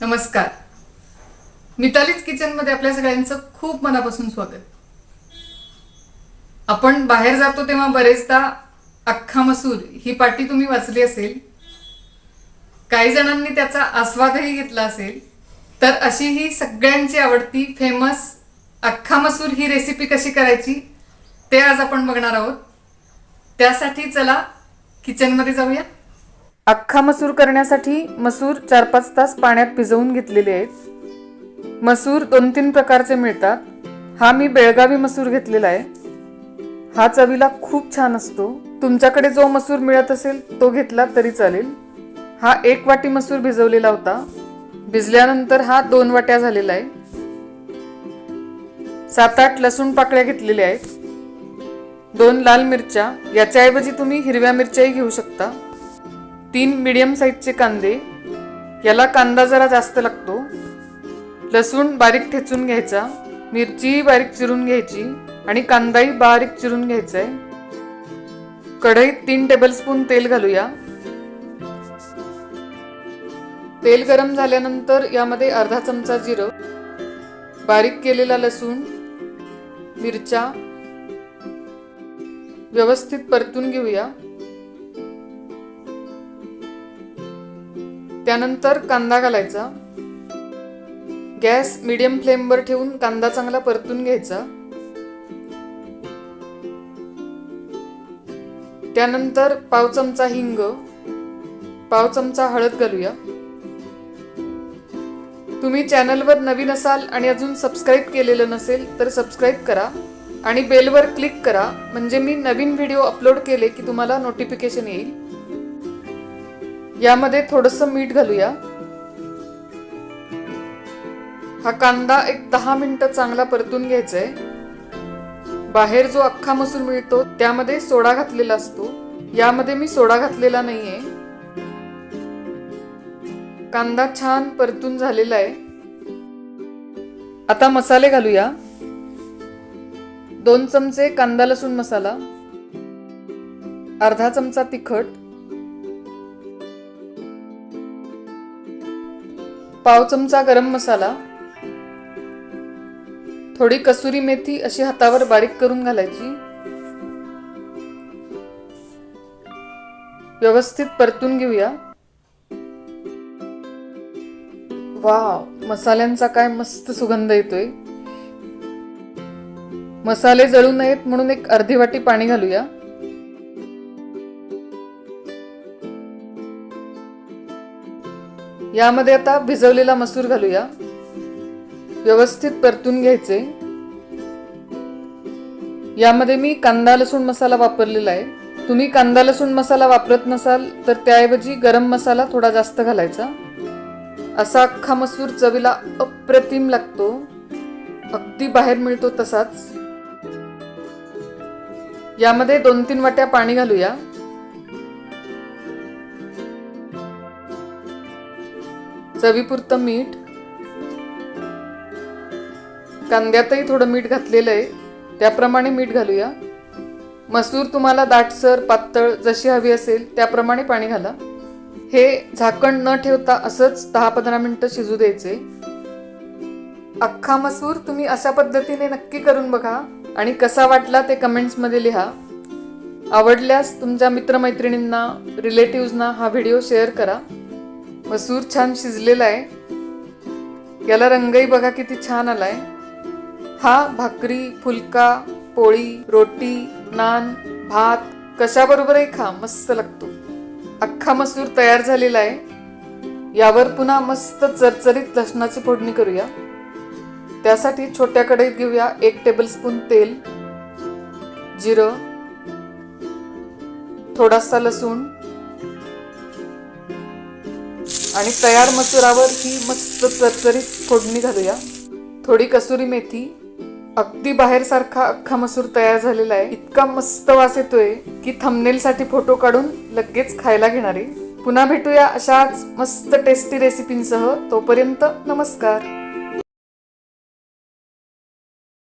नमस्कार. मितालीच किचनमध्ये आपल्या सगळ्यांचं खूप मनापासून स्वागत. आपण बाहेर जातो तेव्हा बरेचदा अख्खा मसूर ही पाटी तुम्ही वाचली असेल काही जणांनी त्याचा आस्वादही घेतला असेल तर अशी ही सगळ्यांची आवडती फेमस अख्खा मसूर ही रेसिपी कशी करायची ते आज आपण बघणार आहोत. त्यासाठी चला किचनमध्ये जाऊया. अख्खा मसूर करण्यासाठी मसूर चार पाच तास पाण्यात भिजवून घेतलेले आहेत. मसूर दोन तीन प्रकारचे मिळतात. हा मी बेळगावी मसूर घेतलेला आहे. हा चवीला खूप छान असतो. तुमच्याकडे जो मसूर मिळत असेल तो घेतला तरी चालेल. हा एक वाटी मसूर भिजवलेला होता. भिजल्यानंतर हा दोन वाट्या झालेला आहे. सात आठ लसूण पाकळ्या घेतलेल्या आहेत. दोन लाल मिरच्या. याच्याऐवजी तुम्ही हिरव्या मिरच्याही घेऊ शकता. तीन मिडियम साईजचे कांदे. याला कांदा जरा जास्त लागतो. लसूण बारीक ठेचून घ्यायचा. मिरचीही बारीक चिरून घ्यायची आणि कांदाही बारीक चिरून घ्यायचा आहे कढईत तीन टेबलस्पून तेल घालूया. तेल गरम झाल्यानंतर यामध्ये अर्धा चमचा जिरं बारीक केलेला लसूण मिरच्या व्यवस्थित परतून घेऊया. त्यानंतर कांदा घालायचा. गॅस मिडियम फ्लेमवर ठेवून कांदा चांगला परतून घ्यायचा. त्यानंतर पाव चमचा हिंग पाव चमचा हळद घालूया. तुम्ही चॅनलवर नवीन असाल आणि अजून सबस्क्राईब केलेलं नसेल तर सबस्क्राईब करा आणि बेलवर क्लिक करा. म्हणजे मी नवीन व्हिडिओ अपलोड केले की तुम्हाला नोटिफिकेशन येईल. यामध्ये थोडस मीठ घालूया. हा कांदा एक दहा मिनिटं चांगला परतून घ्यायचा आहे बाहेर जो अख्खा मसूर मिळतो त्यामध्ये सोडा घातलेला असतो. यामध्ये मी सोडा घातलेला नाहीये. कांदा छान परतून झालेला आहे. आता मसाले घालूया. दोन चमचे कांदा लसूण मसाला. अर्धा चमचा तिखट. पाव चमचा गरम मसाला थोडी कसुरी मेथी अशी हातावर बारीक करून घालायची. व्यवस्थित परतून घेऊया. वा मसाल्यांचा काय मस्त सुगंध येतोय. मसाले जळू नयेत म्हणून एक अर्धी वाटी पाणी घालूया. यामध्ये आता भिजवलेला मसूर घालूया. व्यवस्थित परतून घ्यायचे. यामध्ये मी कांदा लसूण मसाला वापरलेला आहे. तुम्ही कांदा लसूण मसाला वापरत नसाल तर त्याऐवजी गरम मसाला थोडा जास्त घालायचा. असा अख्खा मसूर चवीला अप्रतिम लागतो. अगदी बाहेर मिळतो तसाच. यामध्ये दोन तीन वाट्या पाणी घालूया. चवीपुरतं मीठ. कांद्यातही थोडं मीठ घातलेलं आहे. त्याप्रमाणे मीठ घालूया. मसूर तुम्हाला दाटसर पातळ जशी हवी असेल त्याप्रमाणे पाणी घाला. हे झाकण न ठेवता असंच दहा पंधरा मिनटं शिजू द्यायचे. अख्खा मसूर तुम्ही अशा पद्धतीने नक्की करून बघा आणि कसा वाटला ते कमेंट्समध्ये लिहा. आवडल्यास तुमच्या मित्रमैत्रिणींना रिलेटिव्हजना हा व्हिडिओ शेअर करा. मसूर छान शिजलेला आहे. याला रंगही बघा किती छान आलाय. हा भाकरी फुलका पोळी रोटी नान भात कशाबरोबरही खा मस्त लागतो. अख्खा मसूर तयार झालेला आहे. यावर पुन्हा मस्त चरचरीत लसणाची फोडणी करूया. त्यासाठी छोट्या कढईत घेऊया एक टेबलस्पून तेल जिरं थोडासा लसूण आणि तयार मसुरावर ही मस्त चरचरीत फोडणी घालूया. थोडी कसुरी मेथी. अगदी बाहेर सारखा अख्खा मसूर तयार झालेला आहे. इतका मस्त वास येतोय की थंबनेल साठी फोटो काढून लगेच खायला घेणारे. पुन्हा भेटूया अशाच मस्त टेस्टी रेसिपींसह तोपर्यंत नमस्कार.